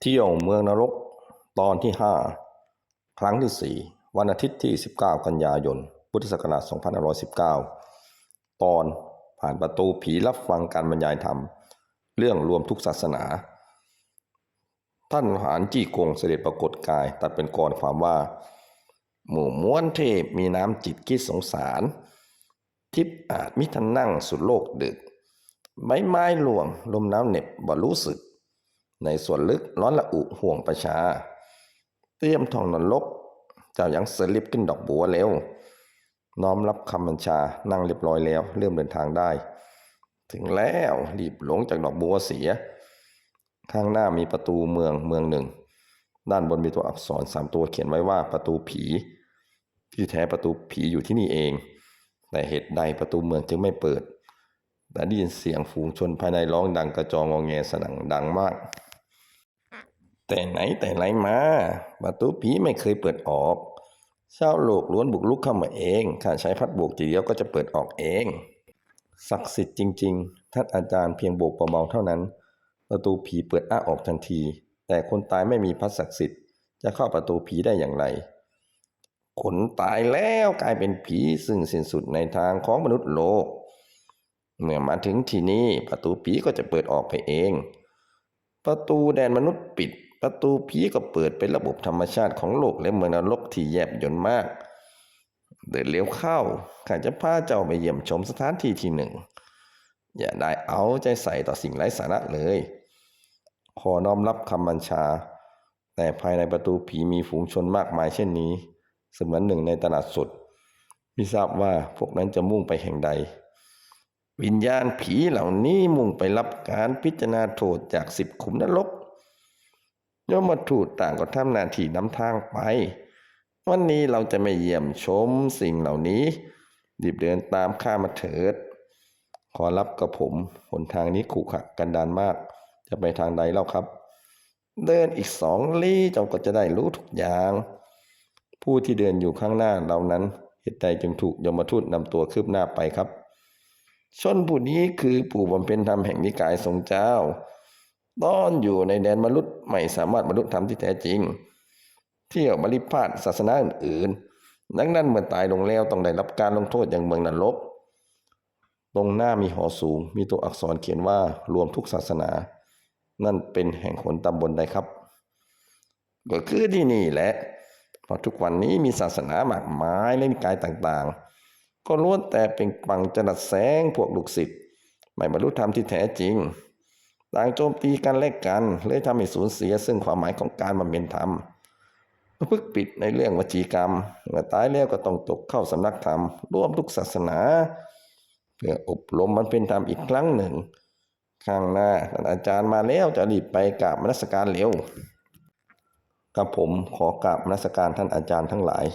เที่ยวเมืองนรกตอนที่ 5 ครั้งที่ 4 วันอาทิตย์ที่ 19 กันยายน พุทธศักราช2519 ตอนผ่านประตูผีรับฟังการบรรยายธรรม เรื่องรวมทุกศาสนา ท่านหานจี้กงเสด็จปรากฏกายตัดเป็นกรความว่า หมู่ม้วนเทพมีน้ำจิตคิดสงสาร ทิพย์อาจมิทันนั่งสุดโลกดึกใบไม้หลวงลมนาวเหน็บบ่รู้สึก ในส่วนลึกร้อนละอุห่วงประชา เตรียมทองนรกเจ้ายังเสลิบขึ้นดอกบัวเร็ว น้อมรับคำบัญชานั่งเรียบร้อยแล้ว เริ่มเดินทางได้ ถึงแล้วรีบหลงจากดอกบัวเสีย ข้างหน้ามีประตูเมืองเมืองหนึ่ง ด้านบนมีตัวอักษรสามตัวเขียนไว้ว่าประตูผี ที่แท้ประตูผีอยู่ที่นี่เอง แต่เหตุใดประตูเมืองจึงไม่เปิดแต่ได้ยินเสียงฝูงชนภายในร้องดังกระจองงอแงสนั่นดังมาก แต่ไหนแต่ไรมา ประตูผีไม่เคยเปิดออกชาโลกล้วนบุกลุกเข้ามาเองข้าใช้พัดโบกทีเดียวก็จะเปิดออกเอง ศักดิ์สิทธิ์จริง ๆ ท่านอาจารย์เพียงโบกเบาๆเท่านั้น ประตูผีเปิดอ้าออกทันที แต่คนตายไม่มีพัดศักดิ์สิทธิ์จะเข้าประตูผีได้อย่างไรคนตายแล้วกลายเป็นผีซึ่งสิ้นสุดในทางของมนุษย์โลก เมื่อมาถึงที่นี่ประตูผีก็จะเปิดออกไปเอง ประตูแดนมนุษย์ปิด ประตูผีก็เปิดเป็นระบบธรรมชาติของโลกและเมืองนรกที่แยบยลมาก เดินเลี้ยวเข้าข้าจะพาเจ้าไปเยี่ยมชมสถานที่ที่หนึ่ง อย่าได้เอาใจใส่ต่อสิ่งไร้สาระเลย ขอน้อมรับคำบัญชา แต่ภายในประตูผีมีฝูงชนมากมายเช่นนี้ เสมือนหนึ่งในตลาดสดไม่ทราบว่าพวกนั้นจะมุ่งไปแห่งใด วิญญาณผีเหล่านี้มุ่งไปรับการพิจารณาโทษจากสิบขุมนรก ยมทูตต่างก็ทำหน้าที่นำทางไป วันนี้เราจะไม่เยี่ยมชมสิ่งเหล่านี้รีบเดินตามข้ามาเถิด ขอรับกับผมหนทางนี้ขรุขระกันดานมาก จะไปทางใดเล่าครับ เดินอีกสองลี้เจ้าก็จะได้รู้ทุกอย่าง ผู้ที่เดินอยู่ข้างหน้าเรานั้นเหตุใดจึงถูกยมทูตนำตัวคืบหน้าไปครับชนผู้นี้คือผู้บำเพ็ญธรรมแห่งนิกายทรงเจ้า ตอนอยู่ในแดนมนุษย์ไม่สามารถบรรลุธรรมที่แท้จริง เที่ยวบริพาทศาสนาอื่นๆดังนั้นเมื่อตายลงแล้วต้องได้รับการลงโทษอย่างเมืองนรก ตรงหน้ามีหอสูง มีตัวอักษรเขียนว่ารวมทุกศาสนา นั่นเป็นแห่งหนตำบลใดครับ ก็คือที่นี่แหละเพราะทุกวันนี้มีศาสนามากมายและนิกายต่างๆ ก็ล้วนแต่เป็นปังจรัสแสงพวกลูกศิษย์ไม่บรรลุธรรมที่แท้จริง ต่างโจมตีกันและกันเลยทำให้สูญเสียซึ่งความหมายของการบำเพ็ญธรรมพึกปิดในเรื่องวจีกรรมเมื่อตายแล้วก็ต้องตกเข้าสำนักธรรมร่วมทุกศาสนา เพื่ออบรมมันเป็นธรรมอีกครั้งหนึ่ง ข้างหน้าท่านอาจารย์มาแล้วจะรีบไปกราบมนสการเร็วกับผมขอกราบมนสการท่านอาจารย์ทั้งหลาย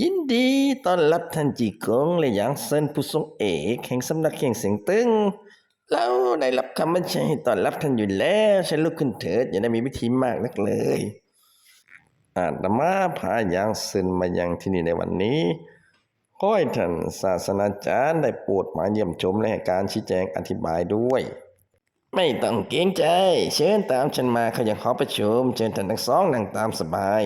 ยินดีต้อนรับท่านจีกงและหยางเซินผู้ทรงเอกแห่งสำนักเขียงเสียงตึง เราได้รับคำบัญชาให้ตอนรับท่านอยู่แล้วฉันลุกขึ้นเถิดอย่าได้มีวิธีมากนักเลย อาตมาพาหยางซินมายังที่นี่ในวันนี้ขอให้ท่านศาสนาจารย์ได้โปรดมาเยี่ยมชมและให้การชี้แจงอธิบายด้วย ไม่ต้องเกรงใจ เชิญตามฉันมาเขาอยากขอประชุมเชิญท่านทั้งสองนั่งตามสบาย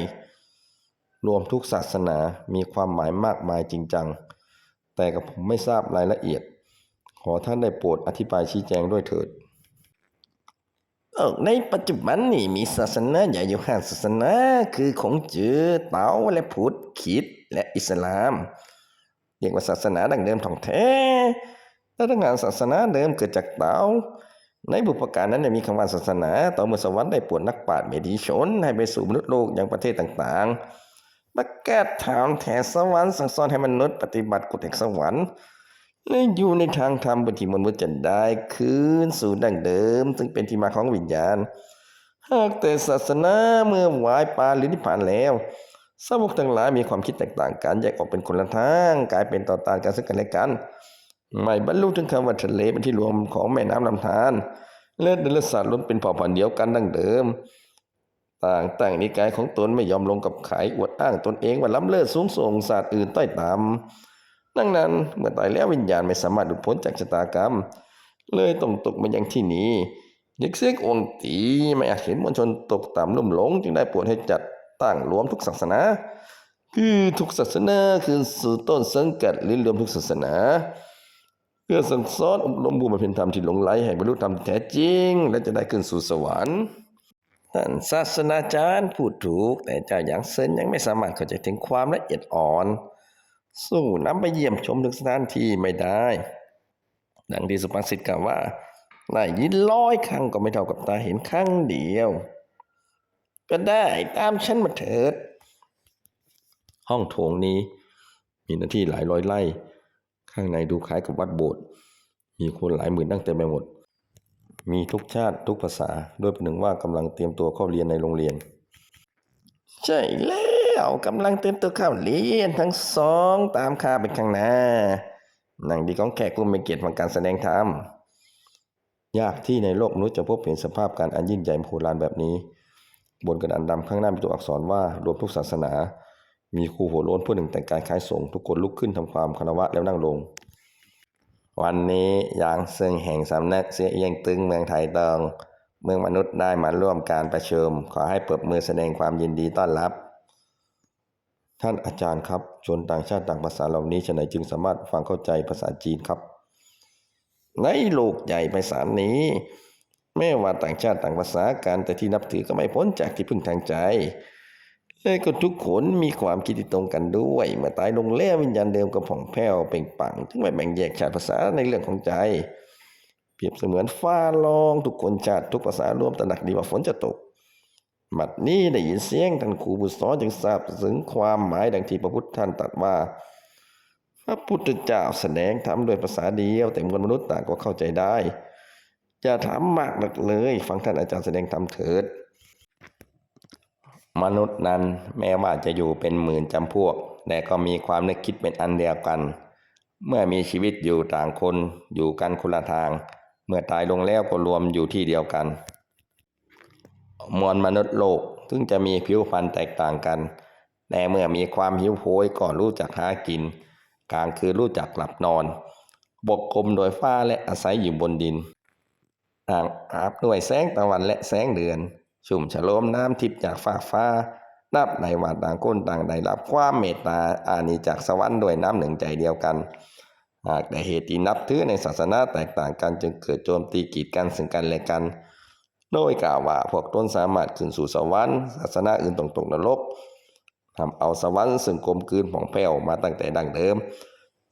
รวมทุกศาสนามีความหมายมากมายจริงจัง แต่กับผมไม่ทราบรายละเอียด อท่านได้โปรดอธิบายชี้แจงด้วยเถิดออในปัจจุบันนี่มีศาสนาใหญ่อยู่ห้าศาสนาคือของจือเต๋าและพุทธคิดและอิสลามเรียกว่าศาสนาดั้งเดิมของแท้และทั้งงานศาสนาเดิมเกิดจากเต๋าในบุพการนั้นมีคำว่าศาสนาต่อเมื่อสวรรค์ได้ปวดนักปราชญ์เมธีชน ให้ไปสู่มนุษย์โลกอย่างประเทศต่างๆประกาศถามแถสวรรค์สั่งสอนให้มนุษย์ปฏิบัติกฎแห่งสวรรค์ และอยู่ในทางธรรมบนที่มนุษย์จะได้คืนสู่ดั้งเดิม ซึ่งเป็นที่มาของวิญญาณ หากแต่ศาสนาเมื่อวายปานหรือนิพพานแล้ว สาวกทั้งหลายมีความคิดแตกต่างกันแยกออกเป็นคนละทางกลายเป็นต่อต้านกันซึ่งกันและกัน ไม่บรรลุถึงคำว่าทะเลเป็นที่รวมของแม่น้ำลำธารและเดลสัตว์ล้วนเป็นเผ่าพันธุ์เดียวกันดั้งเดิม ต่างต่างนิกายของตนไม่ยอมลงกับขายอวดอ้างตนเองว่าล้ำเลิศสูงส่งศาสตร์อื่นต้อยต่ำ ดังนั้นเมื่อตายแล้ววิญญาณไม่สามารถหลุดพ้นจากชะตากรรม เลยต้องตกมายังที่นี้ยิกเสียงองตีไม่อาจเห็นมวลชนตกต่ำลุ่มหลง จึงได้ปรดให้จัดตั้งรวมทุกศาสนา คือทุกศาสนาคือสื่อต้นสังกัดหรือรวมทุกศาสนา เพื่อสั่งสอนอบรมผู้บำเพ็ญธรรมที่หลงไหลให้บรรลุธรรมแท้จริง และจะได้ขึ้นสู่สวรรค์ท่านศาสนาจารย์พูดถูกแต่เจ้าอย่างเซนยังไม่สามารถเข้าใจถึงความละเอียดอ่อน สู้น้ำไปเยี่ยมชมถึงสถานที่ไม่ได้ ดังที่สุภาษิตกล่าวว่าได้ยินร้อยครั้งก็ไม่เท่ากับตาเห็นครั้งเดียว ก็ได้ตามฉันมาเถิด ห้องโถงนี้มีหน้าที่หลายร้อยไร่ ข้างในดูคล้ายกับวัดโบสถ์มีคนหลายหมื่นตั้งเต็มไปหมด มีทุกชาติทุกภาษา โดยประหนึ่งว่ากำลังเตรียมตัวเข้าเรียนในโรงเรียน ใช่แล้ว กำลังเตรียมตัวเข้าเรียนทั้งสองตามข้าไปข้างหน้าหนังดีของแขกกลุ่มเป็นเกียรติของการแสดงธรรมยากที่ในโลกมนุษย์จะพบเห็นสภาพการอันยิ่งใหญ่โหฬารแบบนี้ บนกระดานดำข้างหน้ามีตัวอักษรว่ารวมทุกศาสนา มีครูหัวโล้นผู้หนึ่งแต่งกายคล้ายสงฆ์ทุกคนลุกขึ้นทำความคารวะแล้วนั่งลง วันนี้ยางเซึ่งแห่งสำนักเสียเอียงตึงเมืองไทยตอง เมืองมนุษย์ได้มาร่วมการประชุมขอให้เปิดมือแสดงความยินดีต้อนรับ ท่านอาจารย์ครับ ชนต่างชาติต่างภาษาเหล่านี้ฉะไหนจึงสามารถฟังเข้าใจภาษาจีนครับ ในโลกใหญ่ไพศาลนี้ แม้ว่าต่างชาติต่างภาษากันแต่ที่นับถือก็ไม่พ้นจากที่พึ่งทางใจและก็ทุกคนมีความคิดที่ตรงกันด้วย เมื่อตายลงแล้ววิญญาณเดิมก็ผ่องแผ้วเป่งปังถึงไม่แบ่งแยกชาติภาษาในเรื่องของใจ เปรียบเสมือนฟ้าลองทุกคนชาติทุกภาษารวมตระหนักดีว่าฝนจะตก บัดนี้ได้ยินเสียงท่านครูผู้สอจึงทราบถึงความหมายดังที่พระพุทธท่านตรัสว่า พระพุทธเจ้าแสดงธรรมโดยภาษาเดียว แต่มวลมนุษย์ต่างก็เข้าใจได้อย่าถามมากนักเลย ฟังท่านอาจารย์แสดงธรรมเถิด มนุษย์นั้นแม้ว่าจะอยู่เป็นหมื่นจำพวก แต่ก็มีความนึกคิดเป็นอันเดียวกัน เมื่อมีชีวิตอยู่ต่างคนอยู่กันคนละทาง เมื่อตายลงแล้วก็รวมอยู่ที่เดียวกัน มวลมนุษย์โลกถึงจะมีผิวพรรณแตกต่างกัน แต่เมื่อมีความหิวโหยก็รู้จักหากิน กลางคือรู้จักหลับนอน บกคลุมโดยฟ้าและอาศัยอยู่บนดินอ่างอาบด้วยแสงตะวันและแสงเดือน ชุ่มฉโลมน้ำทิพย์จากฟากฟ้า นับในว่าต่างคนต่างได้รับความเมตตาอานีจากสวรรค์ด้วยน้ำหนึ่งใจเดียวกันหากแต่เหตุที่นับถือในศาสนาแตกต่างกันจึงเกิดโจมตีกีดกันซึ่งกันและกัน โดยกล่าวว่าพวกตนสามารถขึ้นสู่สวรรค์ศาสนาอื่นตรงตกนรกทำเอาสวรรค์ซึ่งกลมกลืนผ่องแผ้วมาตั้งแต่ดั้งเดิม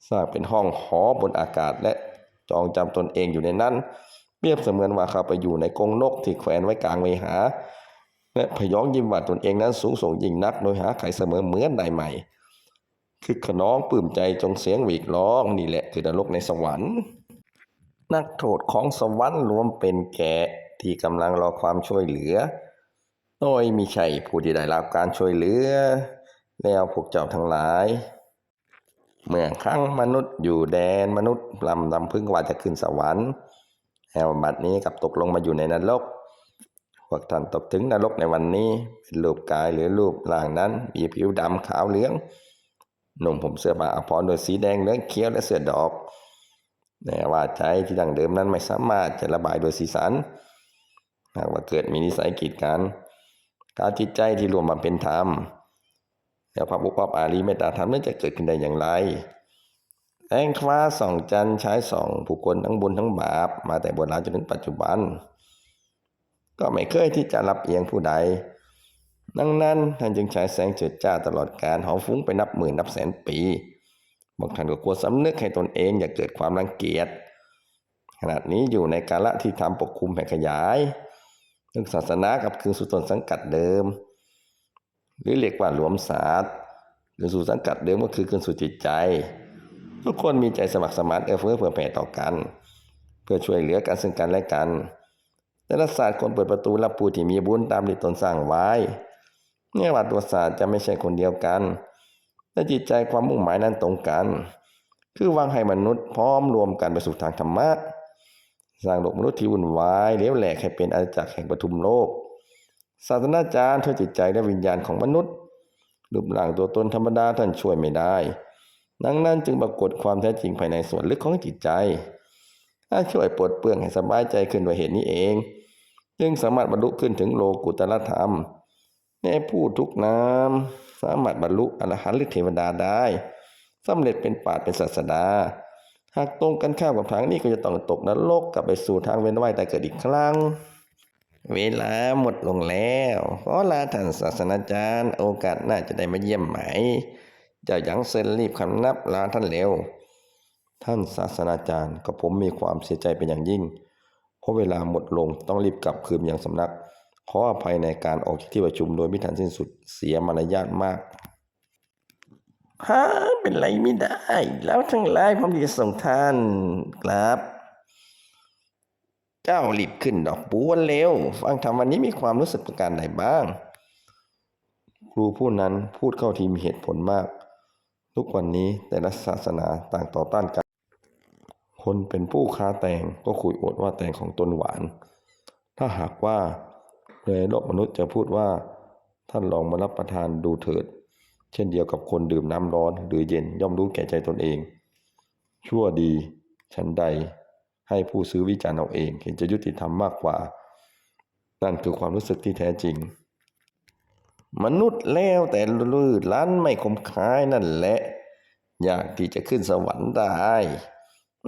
สร้างเป็นห้องหอบนอากาศและจองจำตนเองอยู่ในนั้น เปรียบเสมือนว่าเขาไปอยู่ในกรงนกที่แขวนไว้กลางเวหา และพยองยิ้มว่าตนเองนั้นสูงส่งยิ่งนัก โดยหาใครเสมอเหมือนได้ใหม่ คือขน้องปลื้มใจจงเสียงหวีกร้องนี่แหละคือนรกในสวรรค์ นักโทษของสวรรค์รวมเป็นแกะ ที่กำลังรอความช่วยเหลือ โดยมีใช่ผู้ที่ได้รับการช่วยเหลือ แล้วพวกเจ้าทั้งหลาย เมื่อครั้งมนุษย์อยู่แดนมนุษย์ลำลำพึ่งว่าจะขึ้นสวรรค์แอวบัดนี้กับตกลงมาอยู่ในนรกพวกท่านตกถึงนรกในวันนี้เป็นรูปกายหรือรูปร่างนั้น มีผิวดำขาวเหลืองหนุ่มผมเสื้อผ้าอภรณ์โดวยสีแดงเหลืองเขียวและเสื้อดอกแต่ว่าใจที่ดังเดิมนั้นไม่สามารถจะระบายโดยสีสัน หากว่าเกิดมีนิสัยกีดกันการจิตใจที่รวมมาเป็นธรรมแล้วพระบุปผอารีเมตตาธรรมนั้นจะเกิดขึ้นได้อย่างไรแองฟ้าส่องจันทร์ใช้ส่องผู้คนทั้งบุญทั้งบาป มาแต่โบราณจนถึงปัจจุบัน ก็ไม่เคยที่จะรับเอียงผู้ใด ดังนั้นท่านจึงใช้แสงเจิดจ้าตลอดการหอมฟุ้งไปนับหมื่นนับแสนปีบางท่านก็กลัวสำนึกให้ตนเองอย่าเกิดความรังเกียจขณะนี้อยู่ในกาละที่ทำปกคุมแผ่ขยาย เรื่องศาสนากับคืนสู่ตนสังกัดเดิม หรือเรียกว่าหลวมศาสตร์หรือสู่สังกัดเดิมก็คือคืนสู่จิตใจ ทุกคนมีใจสมัครสมานเอื้อเฟื้อเผื่อแผ่ต่อกัน เพื่อช่วยเหลือกันซึ่งกันและกันแต่ละศาสตร์คนเปิดประตูรับผู้ที่มีบุญตามที่ตนสร้างไว้เนี่ยว่าตัวศาสตร์จะไม่ใช่คนเดียวกันแต่จิตใจความมุ่งหมายนั้นตรงกัน คือวางให้มนุษย์พร้อมรวมกันไปสู่ทางธรรมะ สร้างโลกมนุษย์ที่วุ่นวายเลี้ยวแหลกให้เป็นอาณาจักรแห่งปฐุมโลก ศาสนาจารย์ช่วยจิตใจและวิญญาณของมนุษย์รูปร่างตัวตนธรรมดาท่านช่วยไม่ได้ ดังนั้นจึงปรากฏความแท้จริงภายในส่วนลึกของจิตใจถ้าช่วยปลดเปลื้องให้สบายใจขึ้นด้วยเหตุนี้เอง จึงสามารถบรรลุขึ้นถึงโลกุตรธรรมแม้ผู้ทุกนามสามารถบรรลุอรหันต์หรือเทวดาได้สำเร็จเป็นปาชญ์เป็นศาสดา หากตรงกันข้ามกับทางนี้ก็จะต้องตกนรกกลับไปสู่ทางเวียนว่ายแต่เกิดอีกครั้ง เวลาหมดลงแล้วขอลาท่านศาสนาจารย์ โอกาสน่าจะได้มาเยี่ยมไหมเจ้าหยังเซ็นรีบคำนับลาท่านเร็ว ท่านศาสนาจารย์กับผมมีความเสียใจเป็นอย่างยิ่ง เพราะเวลาหมดลงต้องรีบกลับคืนยังสำนัก ขออภัยในการออกจากที่ประชุมโดยไม่ทันสิ้นสุดเสียมารยาทมาก ฮะเป็นไรไม่ได้ แล้วทั้งหลายผมจะส่งท่านกลับ เจ้ารีบขึ้นดอกบัวเร็ว ฟังธรรมวันนี้มีความรู้สึกประการใดบ้าง ครูผู้นั้นพูดเข้าทีมีเหตุผลมาก ทุกวันนี้แต่ละศาสนาต่างต่อต้านกัน คนเป็นผู้ค้าแตงก็คุยอวดว่าแตงของตนหวาน ถ้าหากว่าในโลกมนุษย์จะพูดว่า ท่านลองมารับประทานดูเถิด เช่นเดียวกับคนดื่มน้ำร้อนหรือเย็นย่อมรู้แก่ใจตนเอง ชั่วดีฉันใดให้ผู้ซื้อวิจารณ์เอาเองเห็นจะยุติธรรมมากกว่า นั่นคือความรู้สึกที่แท้จริง มนุษย์แล้วแต่ลืดล้านไม่คมคายนั่นแหละ อยากที่จะขึ้นสวรรค์ได้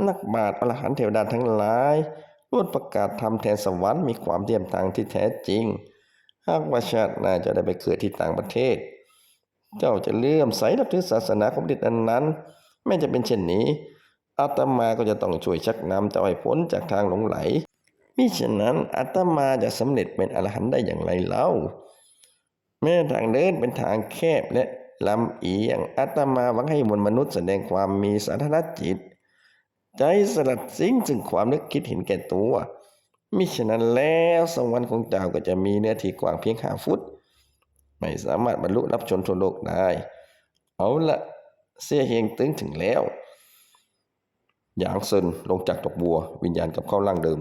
นักบาตรอรหันต์เทวดาทั้งหลายล้วนประกาศทำแทนสวรรค์มีความเทียมทางที่แท้จริง หากว่าชาติน่าจะได้ไปเกิดที่ต่างประเทศ เจ้าจะเลื่อมใสนับถือศาสนาของดิษอันนั้น ไม่จะเป็นเช่นนี้ อาตมาก็จะต้องช่วยชักนำเจ้าให้พ้นจากทางหลงไหลมิฉะนั้นอาตมาจะสำเร็จเป็นอรหันต์ได้อย่างไรเล่าแม้ทางเดินเป็นทางแคบและลำเอียงอาตมาหวังให้มวลมนุษย์แสดงความมีสาธารณจิต ใจสลัดสิ้งซึ่งความนึกคิดเห็นแก่ตัวมิฉะนั้นแล้วสวรรค์ของเจ้าก็จะมีเนื้อที่กว้างเพียงห้าฟุต ไม่สามารถบรรลุรับชนทั่วโลกได้ เอาละเสียเฮงตึงถึงแล้วหยางเซินลงจากดอกบัว วิญญาณกับเข้าร่างเดิม